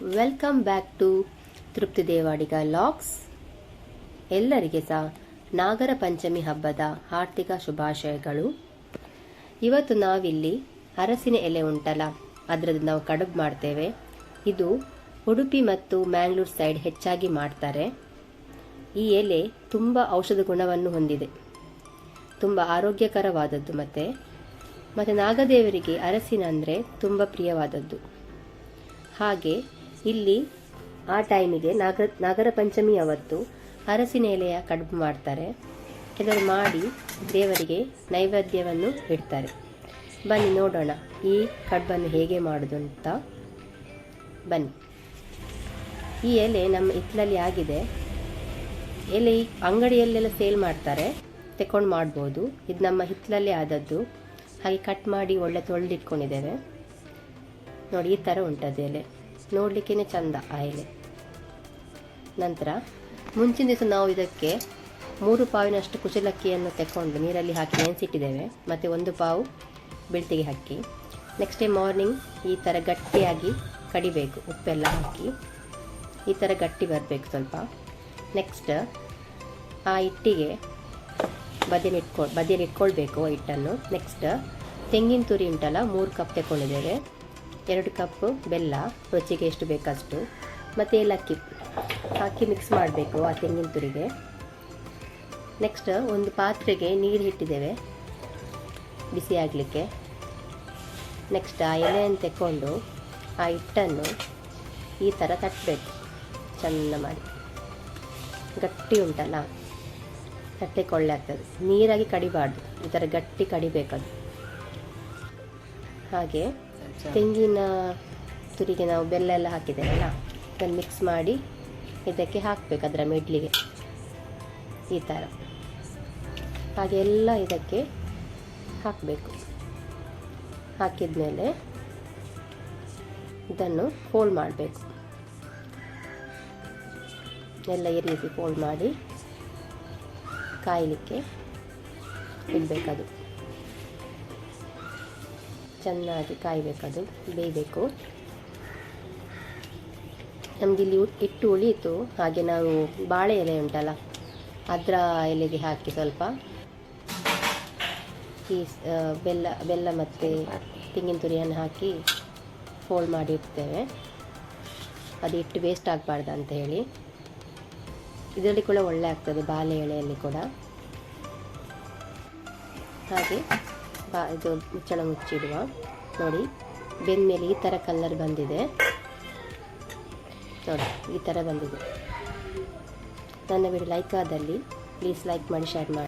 Welcome back to ತೃಪ್ತಿ Devadiga LOX ಎಲ್ಲರಿಗೆ ಸಹ ನಾಗರ ಪಂಚಮಿ ಹಬ್ಬದ ಆರ್ಥಿಕ ಶುಭಾಶಯಗಳು. ಇವತ್ತು ನಾವಿಲ್ಲಿ ಅರಸಿನ ಎಲೆ ಉಂಟಲ್ಲ, ಅದರದ್ದು ನಾವು ಕಡುಬು ಮಾಡ್ತೇವೆ. ಇದು ಉಡುಪಿ ಮತ್ತು ಮ್ಯಾಂಗ್ಳೂರ್ ಸೈಡ್ ಹೆಚ್ಚಾಗಿ ಮಾಡ್ತಾರೆ. ಈ ಎಲೆ ತುಂಬ ಔಷಧ ಗುಣವನ್ನು ಹೊಂದಿದೆ. ತುಂಬ ಆರೋಗ್ಯಕರವಾದದ್ದು ಮತ್ತು. ಮತ್ತು ನಾಗದೇವರಿಗೆ ಅರಸಿನ ಅಂದರೆ ತುಂಬ ಪ್ರಿಯವಾದದ್ದು. ಹಾಗೆ ಇಲ್ಲಿ, ಆ ಟೈಮಿಗೆ ನಾಗ, ನಾಗರ ಪಂಚಮಿ ಅವತ್ತು ಅರಸಿನ ಎಲೆಯ ಕಡುಬು ಮಾಡ್ತಾರೆ. ಕೆಲವರು ಮಾಡಿ ದೇವರಿಗೆ ನೈವೇದ್ಯವನ್ನು ಇಡ್ತಾರೆ. ಬನ್ನಿ ನೋಡೋಣ ಈ ಕಡುಬನ್ನು ಹೇಗೆ ಮಾಡೋದು ಅಂತ. ಬನ್ನಿ. ಈ ಎಲೆ ನಮ್ಮ ಹಿತ್ತಲಲ್ಲಿ ಆಗಿದೆ. ಎಲೆ ಈ ಅಂಗಡಿಯಲ್ಲೆಲ್ಲ ಸೇಲ್ ಮಾಡ್ತಾರೆ. ತೆಕೊಂಡು ಮಾಡ್ಬೋದು. ಇದು ನಮ್ಮ ಹಿತ್ತಲಲ್ಲೇ ಆದದ್ದು. ಹಾಗೆ ಕಟ್ ಮಾಡಿ ಒಳ್ಳೆ ತೊಳೆದಿಟ್ಕೊಂಡಿದ್ದೇವೆ. ನೋಡಿ, ಈ ಥರ ಉಂಟದು ಎಲೆ. ನೋಡಲಿಕ್ಕೇ ಚಂದ ಆ ಎಲೆ. ನಂತರ ಮುಂಚಿನ ದಿವಸ ನಾವು ಇದಕ್ಕೆ ಮೂರು ಪಾವಿನಷ್ಟು ಕುಚಲಕ್ಕಿಯನ್ನು ತೆಕ್ಕೊಂಡು ನೀರಲ್ಲಿ ಹಾಕಿ ನೆನೆಸಿಟ್ಟಿದ್ದೇವೆ. ಮತ್ತು ಒಂದು ಪಾವು ಬೆಳ್ತಿಗೆ ಹಾಕಿ. ನೆಕ್ಸ್ಟ್ ಡೇ ಮಾರ್ನಿಂಗ್ ಈ ಥರ ಗಟ್ಟಿಯಾಗಿ ಕಡಿಬೇಕು, ಉಪ್ಪೆಲ್ಲ ಹಾಕಿ. ಈ ಥರ ಗಟ್ಟಿ ಬರಬೇಕು ಸ್ವಲ್ಪ. ನೆಕ್ಸ್ಟ್ ಆ ಹಿಟ್ಟಿಗೆ ಬದಿಯಲ್ಲಿ ಇಟ್ಕೊ, ಬದಿಯಲ್ಲಿ ಇಟ್ಕೊಳ್ಬೇಕು ಹಿಟ್ಟನ್ನು. ನೆಕ್ಸ್ಟ್ ತೆಂಗಿನ ತುರಿ ಉಂಟಲ್ಲ, ಮೂರು ಕಪ್ ತೆಕ್ಕೊಂಡಿದ್ದೇವೆ. ಎರಡು ಕಪ್ ಬೆಲ್ಲ, ರುಚಿಗೆ ಎಷ್ಟು ಬೇಕಷ್ಟು ಮತ್ತು ಏಲಕ್ಕಿ. ಹಾಕಿ ಮಿಕ್ಸ್ ಮಾಡಬೇಕು ಆ ತೆಂಗಿನ ತುರಿಗೆ. ನೆಕ್ಸ್ಟ್ ಒಂದು ಪಾತ್ರೆಗೆ ನೀರು ಇಟ್ಟಿದ್ದೇವೆ ಬಿಸಿ ಆಗಲಿಕ್ಕೆ. ನೆಕ್ಸ್ಟ್ ಆ ಎಲೆಯನ್ನು ತೆಕ್ಕೊಂಡು ಆ ಹಿಟ್ಟನ್ನು ಈ ಥರ ತಟ್ಟಬೇಕು ಚೆನ್ನ ಮಾಡಿ. ಗಟ್ಟಿ ಉಂಟಲ್ಲ? ತಟ್ಟೆ ಕೊಳ್ಳೆ ಆಗ್ತದೆ. ನೀರಾಗಿ ಕಡಿಬಾರ್ದು. ಈ ಥರ ಗಟ್ಟಿ ಕಡಿಬೇಕದು. ಹಾಗೆ ತೆಂಗಿನ ತುರಿಗೆ ನಾವು ಬೆಲ್ಲ ಎಲ್ಲ ಹಾಕಿದ್ದೇವಲ್ಲ, ಅದನ್ನು ಮಿಕ್ಸ್ ಮಾಡಿ ಇದಕ್ಕೆ ಹಾಕಬೇಕು ಅದರ ಮಿಡ್ಲಿಗೆ, ಈ ಥರ ಹಾಗೆ ಎಲ್ಲ ಇದಕ್ಕೆ ಹಾಕಬೇಕು. ಹಾಕಿದ್ಮೇಲೆ ಇದನ್ನು ಫೋಲ್ಡ್ ಮಾಡಬೇಕು. ಎಲ್ಲ ಈ ರೀತಿ ಫೋಲ್ಡ್ ಮಾಡಿ ಕಾಯಲಿಕ್ಕೆ ಇಡಬೇಕದು ಚೆನ್ನಾಗಿ ಕಾಯಬೇಕದು, ಬೇಯಬೇಕು. ನಮಗೆ ಇಲ್ಲಿ ಉ- ಹಿಟ್ಟು ಉಳಿಯಿತು, ಹಾಗೆ ನಾವು ಬಾಳೆ ಎಲೆ ಉಂಟಲ್ಲ, ಅದರ ಎಲೆಗೆ ಹಾಕಿ ಸ್ವಲ್ಪ. ಈ ಬೆಲ್ಲ ಬೆಲ್ಲ ಮತ್ತು ತೆಂಗಿನ ತುರಿಯನ್ನು ಹಾಕಿ ಫೋಲ್ಡ್ ಮಾಡಿ ಇಡ್ತೇವೆ. ಅದು ಇಟ್ಟು ವೇಸ್ಟ್ ಆಗಬಾರ್ದು ಅಂತ ಹೇಳಿ. ಇದರಲ್ಲಿ ಕೂಡ ಒಳ್ಳೆ ಆಗ್ತದೆ, ಬಾಳೆ ಎಲೆಯಲ್ಲಿ ಕೂಡ. ಹಾಗೆ ಇದು ಮುಚ್ಚಳ ಮುಚ್ಚಿಡುವ. ನೋಡಿ ಬೆಂದಮೇಲೆ ಈ ಥರ ಕಲರ್ ಬಂದಿದೆ. ನೋಡಿ, ಈ ಥರ ಬಂದಿದೆ. ನನ್ನ ವಿಡಿಯೋ ಲೈಕ್ ಆದಲ್ಲಿ ಪ್ಲೀಸ್ ಲೈಕ್ ಮಾಡಿ ಶೇರ್ ಮಾಡಿ.